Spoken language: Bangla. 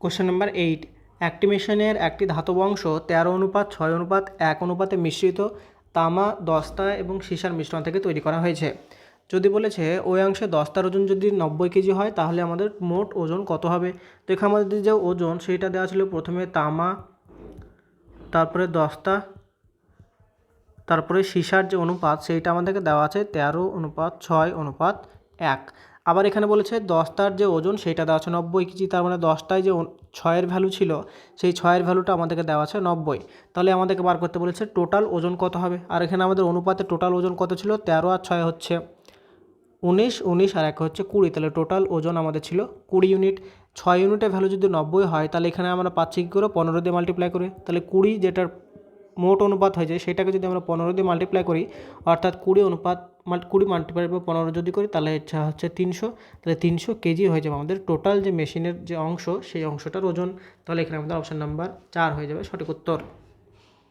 কোশ্চেন নাম্বার এইট একটি মেশিনের একটি ধাতব অংশ তেরো অনুপাত, ছয় অনুপাত, এক অনুপাতে মিশ্রিত তামা, দস্তা এবং সীসার মিশ্রণ থেকে তৈরি করা হয়েছে। যদি বলেছে, ওই অংশে দস্তার ওজন যদি নব্বই কেজি হয়, তাহলে আমাদের মোট ওজন কত হবে? তো আমাদের যে ওজন, সেইটা দেওয়া ছিল প্রথমে তামা, তারপরে দস্তা, তারপরে সীসার যে অনুপাত, সেইটা আমাদেরকে দেওয়া আছে তেরো অনুপাত, ছয় অনুপাত এক। আবার এখানে বলেছে, দশটার যে ওজন সেইটা দেওয়া আছে নব্বই কেজি, তার মানে দশটায় যে ছয়ের ভ্যালু ছিল, সেই ছয়ের ভ্যালুটা আমাদেরকে দেওয়া আছে নব্বই। তাহলে আমাদেরকে বার করতে বলেছে টোটাল ওজন কত হবে? আর এখানে আমাদের অনুপাতে টোটাল ওজন কত ছিল? তেরো আর ছয় হচ্ছে উনিশ উনিশ আর এক হচ্ছে কুড়ি। তাহলে টোটাল ওজন আমাদের ছিল কুড়ি ইউনিট ছয় ইউনিটের ভ্যালু যদি নব্বই হয়, তাহলে এখানে আমরা পাচ্ছি কী করে? পনেরো দিয়ে মাল্টিপ্লাই করে। তাহলে কুড়ি যেটার মোট অনুপাত হয়ে যায়, সেটাকে যদি আমরা পনেরো দিয়ে মাল্টিপ্লাই করি, অর্থাৎ কুড়ি অনুপাত কুড়ি মাল্টিপ্লাই বা পনেরো যদি করি, তাহলে হচ্ছে তিনশো, তাহলে তিনশো কেজি হয়ে যাবে আমাদের টোটাল যে মেশিনের যে অংশ, সেই অংশটার ওজন। তাহলে এখানে আমাদের অপশান নাম্বার চার হয়ে যাবে, সঠিক উত্তর।